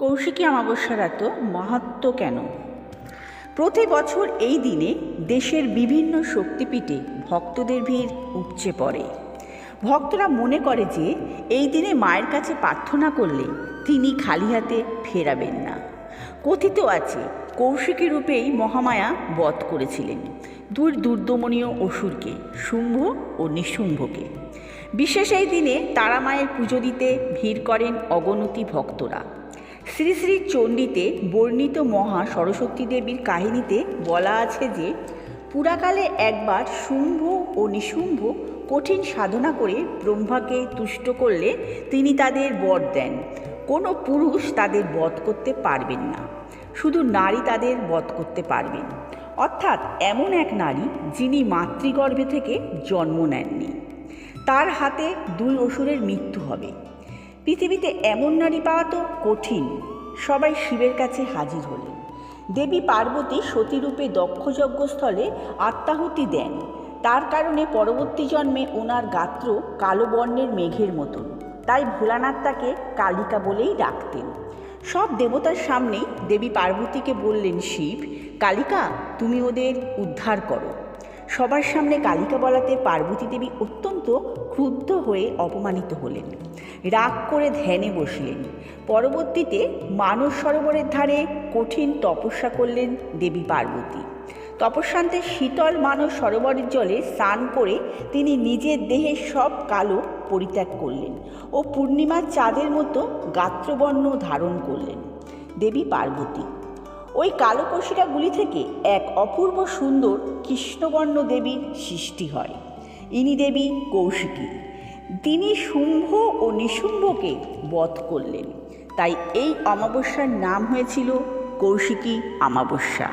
কৌশিকী অমাবস্যার এত মাহাত্ম কেন? প্রতি বছর এই দিনে দেশের বিভিন্ন শক্তিপীঠে ভক্তদের ভিড় উপচে পড়ে। ভক্তরা মনে করে যে এই দিনে মায়ের কাছে প্রার্থনা করলে তিনি খালি হাতে ফেরাবেন না। কথিত আছে, কৌশিকী রূপেই মহামায়া বধ করেছিলেন দুই দুর্দমনীয় অসুরকে, শুম্ভ ও নিশুম্ভকে। বিশেষ এই দিনে তারা মায়ের পুজো দিতে ভিড় করেন অগণতি ভক্তরা। শ্রী শ্রী চণ্ডীতে বর্ণিত মহা সরস্বতী দেবীর কাহিনীতে বলা আছে যে, পুরাকালে একবার শুম্ভ ও নিশুম্ভ কঠিন সাধনা করে ব্রহ্মাকে তুষ্ট করলে তিনি তাদের বর দেন। কোনো পুরুষ তাদের বধ করতে পারবেন না। শুধু নারী তাদের বধ করতে পারবেন। অর্থাৎ এমন এক নারী যিনি মাতৃগর্ভে থেকে জন্ম নেননি। তার হাতে দুই অসুরের মৃত্যু হবে। পৃথিবীতে এমন নারী পাওয়া তো কঠিন। সবাই শিবের কাছে হাজির হলেন। দেবী পার্বতী সতীরূপে দক্ষযজ্ঞস্থলে আত্মাহুতি দেন। তার কারণে পরবর্তী জন্মে ওনার গাত্র কালো বর্ণের মেঘের মতন। তাই ভোলানাথ তাকে কালিকা বলেই ডাকতেন। সব দেবতার সামনেই দেবী পার্বতীকে বললেন, শিব, কালিকা, তুমি ওদের উদ্ধার করো। সবার সামনে কালিকা বলাতে পার্বতী দেবী অত্যন্ত ক্রুদ্ধ হয়ে অপমানিত হলেন। রাগ করে ধ্যানে বসলেন। পরবর্তীতে মানস সরোবরের ধারে কঠিন তপস্যা করলেন দেবী পার্বতী। তপস্যান্তে শীতল মানস সরোবরের জলে স্নান করে তিনি নিজের দেহের সব কালো পরিত্যাগ করলেন ও পূর্ণিমার চাঁদের মতো গাত্রবর্ণ ধারণ করলেন দেবী পার্বতী। ওই কালো কষিরাগুলি থেকে এক অপূর্ব সুন্দর কৃষ্ণবর্ণ দেবীর সৃষ্টি হয়। ইনি দেবী কৌশিকী। তিনি শুম্ভ ও নিশুম্ভকে বধ করলেন। তাই এই অমাবস্যার নাম হয়েছিল কৌশিকী অমাবস্যা।